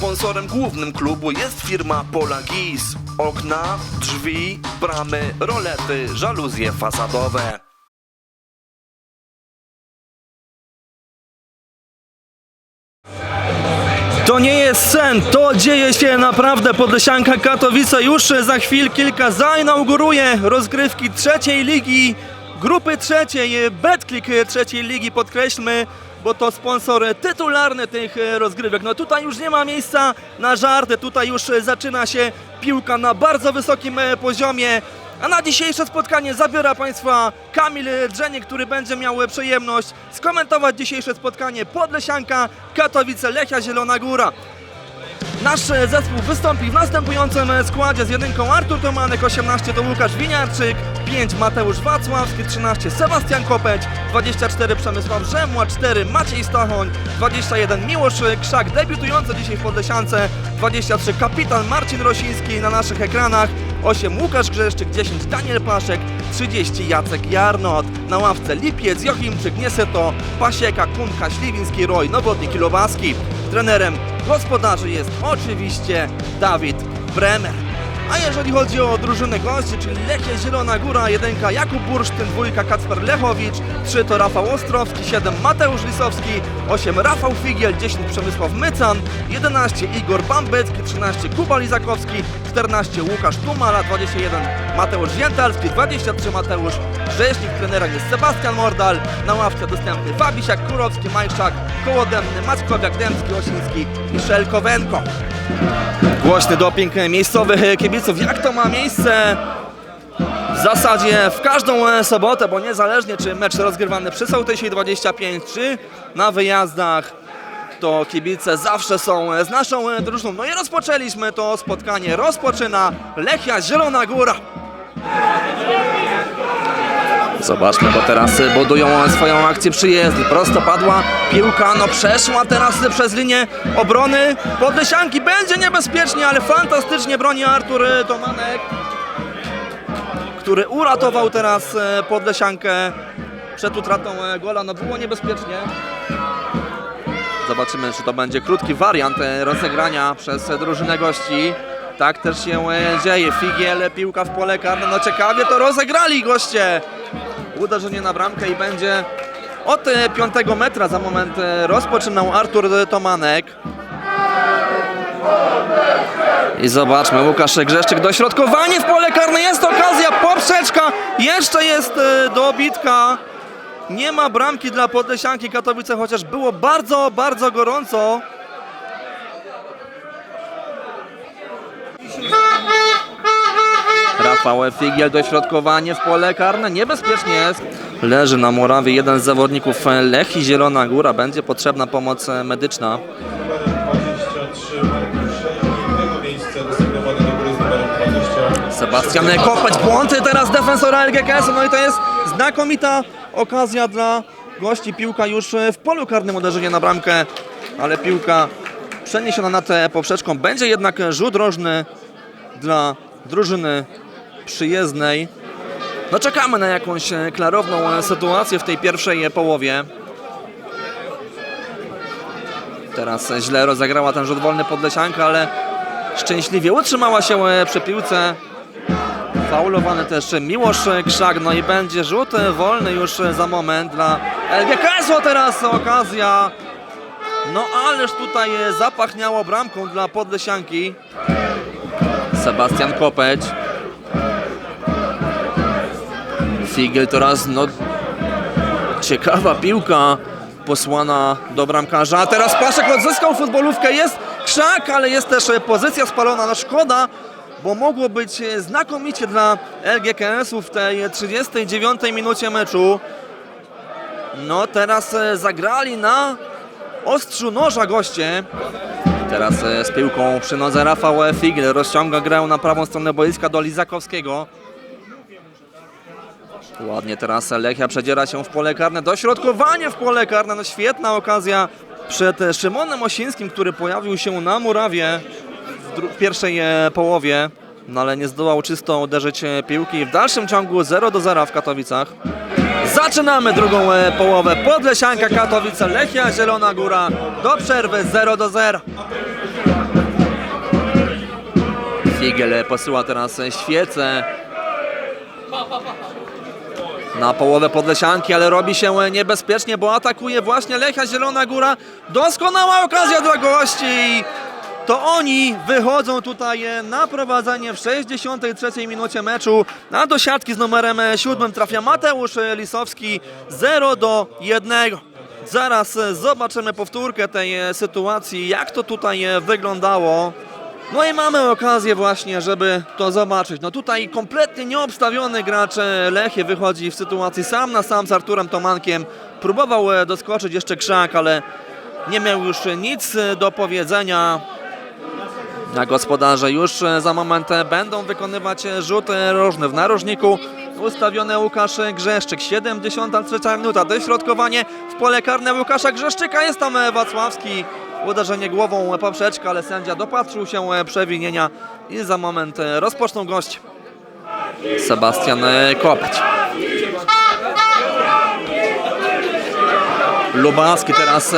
Sponsorem głównym klubu jest firma Pola Gis. Okna, drzwi, bramy, rolety, żaluzje fasadowe. To nie jest sen, to dzieje się naprawdę. Podlesianka Katowice już za chwil kilka zainauguruje rozgrywki trzeciej ligi, grupy trzeciej, Betclick trzeciej ligi, podkreślmy, bo to sponsor tytularny tych rozgrywek. No tutaj już nie ma miejsca na żarty, tutaj już zaczyna się piłka na bardzo wysokim poziomie. A na dzisiejsze spotkanie zabiera Państwa Kamil Drzenie, który będzie miał przyjemność skomentować dzisiejsze spotkanie Podlesianka, Katowice, Lechia Zielona Góra. Nasz zespół wystąpi w następującym składzie z jedynką Artur Tomanek, 18 to Łukasz Winiarczyk, 5 Mateusz Wacławski, 13 Sebastian Kopeć, 24 Przemysław Rzemła, 4 Maciej Stachoń, 21 Miłosz Krzak, debiutujący dzisiaj w Podlesiance, 23 kapitan Marcin Rosiński na naszych ekranach, 8 Łukasz Grzeszczyk, 10 Daniel Paszek, 30 Jacek Jarnot, na ławce Lipiec, Jochimczyk, Nieseto, Pasieka, Kunka, Śliwiński, Roj, Nowotnik i Lobaski. Trenerem gospodarzy jest oczywiście Dawid Bremer. A jeżeli chodzi o drużynę gości, czyli Lechia Zielona Góra, 1 Jakub Bursztyn, 2 Kacper Lechowicz, 3 to Rafał Ostrowski, 7 Mateusz Lisowski, 8 Rafał Figiel, 10 Przemysław Mycan, 11 Igor Bambecki, 13 Kuba Lizakowski, 14 Łukasz Tumala, 21 Mateusz Więtalski, 23 Mateusz Rzeźnik, trenerem jest Sebastian Mordal, na ławce dostępny Fabisiak, Kurowski, Majszak, Kołodemny, Maćkowiak, Dębski, Osiński i Szelkowenko. Głośny doping miejscowych kibiców. Jak to ma miejsce? W zasadzie w każdą e, sobotę, bo niezależnie czy mecz rozgrywany przy Sołtysi 25 czy na wyjazdach, to kibice zawsze są e, z naszą e, drużyną. No i rozpoczęliśmy to spotkanie. Rozpoczyna Lechia Zielona Góra. Zobaczmy, bo teraz e, budują swoją akcję przyjezdni. Prosto padła piłka, no przeszła teraz przez linię obrony. Podlesianki będzie niebezpiecznie, ale fantastycznie broni Artur Tomanek, który uratował teraz Podlesiankę przed utratą gola. No było niebezpiecznie. Zobaczymy, czy to będzie krótki wariant rozegrania przez drużynę gości. Tak też się dzieje. Figiel, piłka w pole karne. No ciekawie to rozegrali goście. Uderzenie na bramkę i będzie od e, piątego metra za moment e, rozpoczynał Artur Tomanek. I zobaczmy, Łukasz Grzeszczyk, dośrodkowanie w pole karne, jest okazja, poprzeczka, jeszcze jest e, dobitka. Nie ma bramki dla Podlesianki Katowice, chociaż było bardzo, bardzo gorąco. Rafał Figiel, dośrodkowanie w pole karne, niebezpiecznie jest. Leży na murawie jeden z zawodników Lechii Zielona Góra, będzie potrzebna pomoc medyczna. numerem 23 Mariusz Jednego miejsce desygnowane do góry z numerem 20. Sebastian Kopeć, błąd teraz defensora LGKS, no i to jest znakomita okazja dla gości. Piłka już w polu karnym, uderzenie na bramkę, ale piłka przeniesiona nad poprzeczką. Będzie jednak rzut rożny dla drużyny przyjezdnej. No czekamy na jakąś klarowną sytuację w tej pierwszej połowie. Teraz źle rozegrała ten rzut wolny Podlesianka, ale szczęśliwie utrzymała się przy piłce. Faulowany też Miłosz Krzak, no i będzie rzut wolny już za moment dla LGKS-u. Teraz okazja. No ależ tutaj zapachniało bramką dla Podlesianki. Sebastian Kopeć. Figel teraz, no ciekawa piłka posłana do bramkarza. A teraz Paszek odzyskał futbolówkę. Jest krzak, ale jest też pozycja spalona. No szkoda, bo mogło być znakomicie dla LGKS-u w tej 39 minucie meczu. No teraz e, zagrali na ostrzu noża goście. Teraz e, z piłką przy nodze Rafał Figel rozciąga grę na prawą stronę boiska do Lizakowskiego. Ładnie teraz Lechia przedziera się w pole karne. Dośrodkowanie w pole karne. No świetna okazja przed Szymonem Osińskim, który pojawił się na murawie w, w pierwszej e, połowie. No ale nie zdołał czysto uderzyć e, piłki. W dalszym ciągu 0 do 0 w Katowicach. Zaczynamy drugą e, połowę. Podlesianka Katowice, Lechia Zielona Góra. Do przerwy 0 do 0. Figiel posyła teraz świecę na połowę Podlesianki, ale robi się niebezpiecznie, bo atakuje właśnie Lechia Zielona Góra. Doskonała okazja dla gości. To oni wychodzą tutaj na prowadzenie w 63 minucie meczu, a do siatki z numerem 7 trafia Mateusz Lisowski 0 do 1. Zaraz zobaczymy powtórkę tej sytuacji, jak to tutaj wyglądało. No i mamy okazję właśnie, żeby to zobaczyć. No tutaj kompletnie nieobstawiony gracz e, Lechie wychodzi w sytuacji sam na sam z Arturem Tomankiem. Próbował e, doskoczyć jeszcze krzak, ale nie miał już nic e, do powiedzenia. A gospodarze już za moment będą wykonywać rzut e, rożny w narożniku. Ustawiony Łukasz Grzeszczyk, 73 minuta, dośrodkowanie w pole karne Łukasza Grzeszczyka, jest tam Wacławski, uderzenie głową e, poprzeczka, ale sędzia dopatrzył się e, przewinienia i za moment e, rozpoczną gość Sebastian Kopeć. Lubaski teraz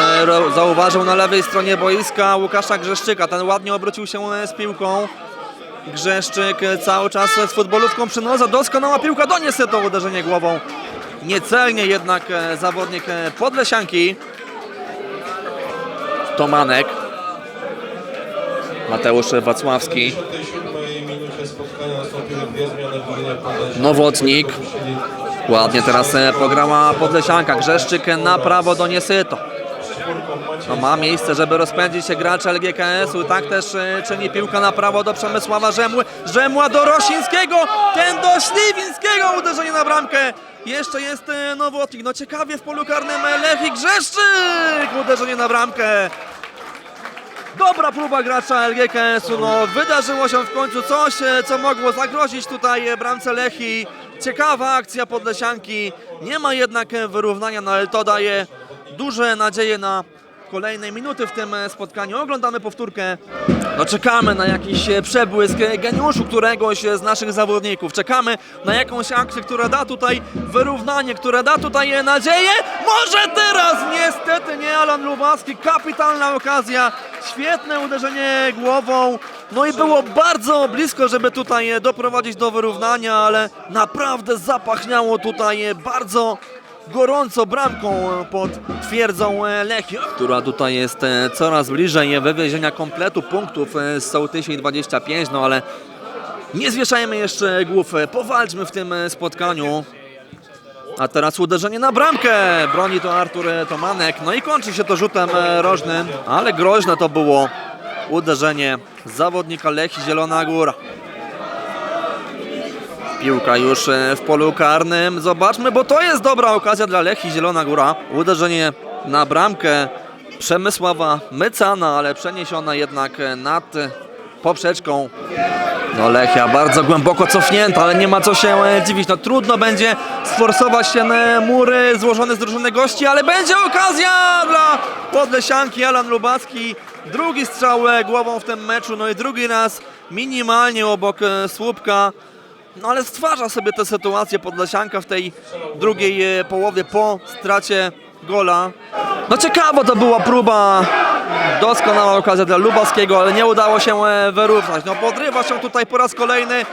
zauważył na lewej stronie boiska Łukasza Grzeszczyka. Ten ładnie obrócił się z piłką. Grzeszczyk cały czas z futbolówką przy nodze. Doskonała piłka do niesyto uderzenie głową. Niecelnie jednak zawodnik Podlesianki. Tomanek. Mateusz Wacławski. Nowotnik. Ładnie teraz e, pograła Podlesianka. Grzeszczyk na prawo do niesyto. No, ma miejsce, żeby rozpędzić się gracz LGKS-u. Tak też e, czyni piłka na prawo do Przemysława Rzemły. Rzemła do Rosińskiego. Ten do Śliwińskiego. Uderzenie na bramkę. Jeszcze jest e, Nowotnik. No ciekawie w polu karnym e, Lech i Grzeszczyk. Uderzenie na bramkę. Dobra próba gracza LGKS-u, no wydarzyło się w końcu coś, e, co mogło zagrozić tutaj bramce Lechi. Ciekawa akcja Podlesianki, nie ma jednak wyrównania, no ale to daje duże nadzieje na kolejne minuty w tym e, spotkaniu. Oglądamy powtórkę, no czekamy na jakiś e, przebłysk e, geniuszu któregoś z naszych zawodników. Czekamy na jakąś akcję, która da tutaj wyrównanie, która da tutaj nadzieję. Może teraz! Niestety nie Alan Lubaski, kapitalna okazja, świetne uderzenie głową. No i było bardzo blisko, żeby tutaj doprowadzić do wyrównania, ale naprawdę zapachniało tutaj bardzo gorąco bramką pod twierdzą e, Lechii, która tutaj jest e, coraz bliżej wywiezienia kompletu punktów e, z Sołtysiej 25, no ale nie zwieszajmy jeszcze głów, powalczmy w tym spotkaniu. A teraz uderzenie na bramkę. Broni to Artur Tomanek. No i kończy się to rzutem rożnym, ale groźne to było uderzenie zawodnika Lechi Zielona Góra. Piłka już e, w polu karnym. Zobaczmy, bo to jest dobra okazja dla Lechi Zielona Góra. Uderzenie na bramkę Przemysława Mycana, ale przeniesiona jednak e, nad poprzeczką. No Lechia bardzo głęboko cofnięta, ale nie ma co się e, dziwić. No trudno będzie sforsować się e, mury złożone z drużyny gości, ale będzie okazja dla Podlesianki. Alan Lubacki, drugi strzał głową w tym meczu, no i drugi raz minimalnie obok słupka. No ale stwarza sobie tę sytuację Podlesianka w tej drugiej e, połowie po stracie gola. No ciekawa to była próba, doskonała okazja dla Lubaskiego, ale nie udało się e, wyrównać. No podrywa się tutaj po raz kolejny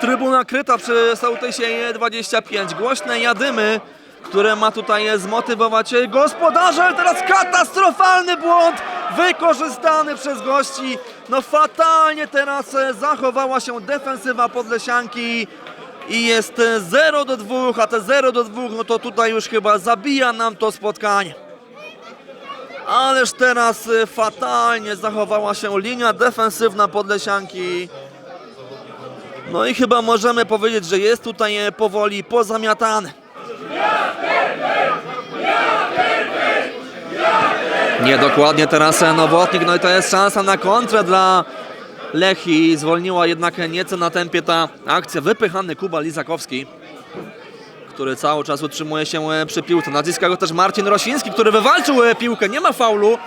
trybuna kryta przy Sołtysie 25. Głośne jadymy, które ma tutaj e, zmotywować e, gospodarza, ale teraz katastrofalny błąd wykorzystany przez gości. No fatalnie teraz e, zachowała się defensywa Podlesianki i jest e, 0 do 2, a te 0 do 2 no to tutaj już chyba zabija nam to spotkanie. Ależ teraz y, fatalnie zachowała się linia defensywna Podlesianki. No i chyba możemy powiedzieć, że jest tutaj powoli pozamiatany. Niedokładnie teraz Nowotnik, no i to jest szansa na kontrę dla Lechi. Zwolniła jednak nieco na tempie ta akcja. Wypychany Kuba Lizakowski który cały czas utrzymuje się przy piłce. Naciska go też Marcin Rosiński, który wywalczył piłkę, nie ma faulu.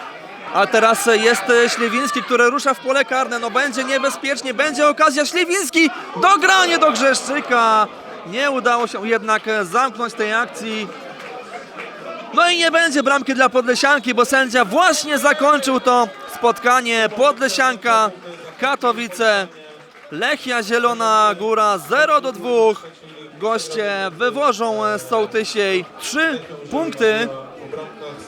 A teraz jest Śliwiński, który rusza w pole karne. No będzie niebezpiecznie, będzie okazja. Śliwiński dogranie do Grzeszczyka. Nie udało się jednak zamknąć tej akcji. No i nie będzie bramki dla Podlesianki, bo sędzia właśnie zakończył to spotkanie. Podlesianka, Katowice Lechia Zielona Góra 0 do 2. Goście wywożą z Sołtysiej 3 punkty.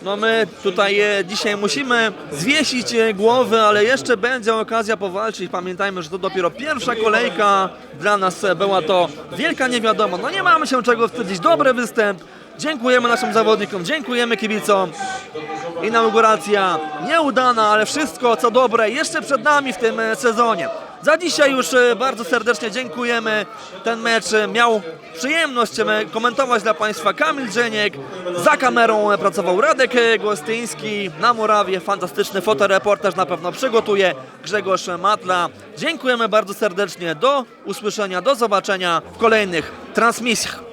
No my tutaj e, dzisiaj musimy zwiesić e, głowy, ale jeszcze będzie okazja powalczyć. Pamiętajmy, że to dopiero pierwsza kolejka. Dla nas e, była to wielka niewiadoma. No nie mamy się czego wstydzić. Dobry występ. Dziękujemy naszym zawodnikom, dziękujemy kibicom. Inauguracja nieudana, ale wszystko co dobre jeszcze przed nami w tym e, sezonie. Za dzisiaj już e, bardzo serdecznie dziękujemy. Ten mecz e, miał przyjemność komentować dla Państwa Kamil Drzeniek. Za kamerą pracował Radek Głostyński. Na murawie fantastyczny fotoreportaż na pewno przygotuje Grzegorz Matla. Dziękujemy bardzo serdecznie. Do usłyszenia, do zobaczenia w kolejnych transmisjach.